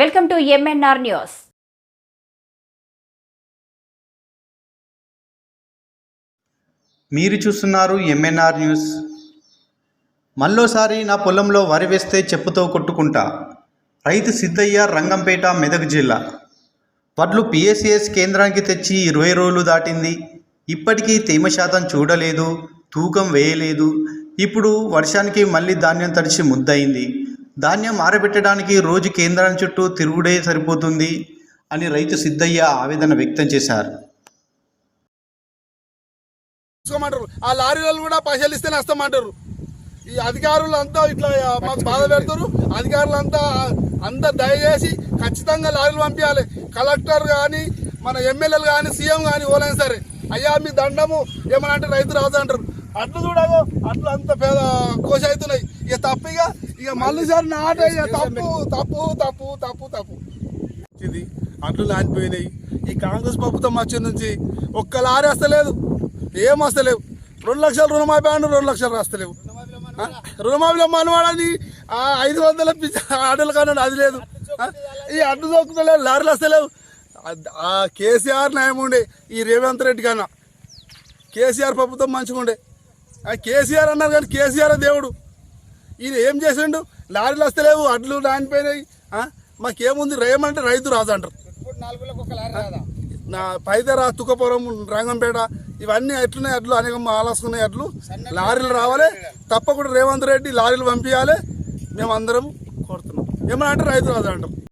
Welcome to MNR news మీరు చూస్తున్నారు MNR news మళ్ళోసారి నా పొలంలో వరి వేస్తే చెప్పుతో కొట్టుకుంటా. రైతు సిద్ధయ్య రంగంపేట మెదక్ జిల్లా. వడ్లు పిఎస్సిఎస్ కేంద్రానికి తెచ్చి ఇరవై రోజులు దాటింది. ఇప్పటికీ తేమ శాతం చూడలేదు తూకం వేయలేదు. ఇప్పుడు వర్షానికి మళ్ళీ ధాన్యం తడిచి ముద్దయింది. ధాన్యం ఆరబెట్టడానికి రోజు కేంద్రాల చుట్టూ తిరుగుడే సరిపోతుంది అని రైతు సిద్ధయ్య ఆవేదన వ్యక్తం చేశారు. తీసుకోమంటారు. ఆ లారీ కూడా పైసలు ఇస్తేనే నష్టమంటారు ఈ అధికారులు అంతా ఇట్లా మాకు బాధ పెడతారు. అధికారులు అంతా అంతా దయచేసి ఖచ్చితంగా లారీలు పంపించాలి. కలెక్టర్ కానీ మన ఎమ్మెల్యేలు కానీ సీఎం కానీ ఓలైనా సరే అయ్యా మీ దండము ఏమనంటే రైతు రాదు అంటారు. అట్లు చూడగో అట్లు అంత పేద కోశ ఇక మళ్ళీ సార్ నాట తప్పు తప్పు తప్పు తప్పు తప్పు. ఇది అట్లు లాంటిపోయినాయి ఈ కాంగ్రెస్ ప్రభుత్వం వచ్చే నుంచి ఒక్క లారీ వస్తలేదు. ఏం వస్తలేవు రెండు లక్షలు రుణమాఫీ అను రెండు లక్షలు వస్తలేవు రుణమాఫీలో మనవాడని ఆ ఐదు వందల ఆటలు కానీ అది లేదు. ఈ అడ్డు దొక్కుతలేవు లారీలు వస్తలేవు. ఆ కేసీఆర్ న్యాయం ఉండే ఈ రేవంత్ రెడ్డి కన్నా. కేసీఆర్ ప్రభుత్వం మంచిగా ఉండే ఆ కేసీఆర్ అన్నారు కానీ కేసీఆర్ దేవుడు. ఈయన ఏం చేసిండు? లారీలు వస్తలేవు అడ్లు నానిపోయినాయి? మాకేముంది? రేయమంటే రైతు రాజు అంటారు నా పైదర తుకపురం రంగంపేట ఇవన్నీ ఎట్లున్నాయి? అట్లు అనేక ఆలసుకున్నాయి అట్లు లారీలు రావాలి. తప్పకుండా రేవంత్ రెడ్డి లారీలు పంపించాలి మేము అందరం కోరుతున్నాం. ఏమన్నా అంటే రైతు రాజు అంటాం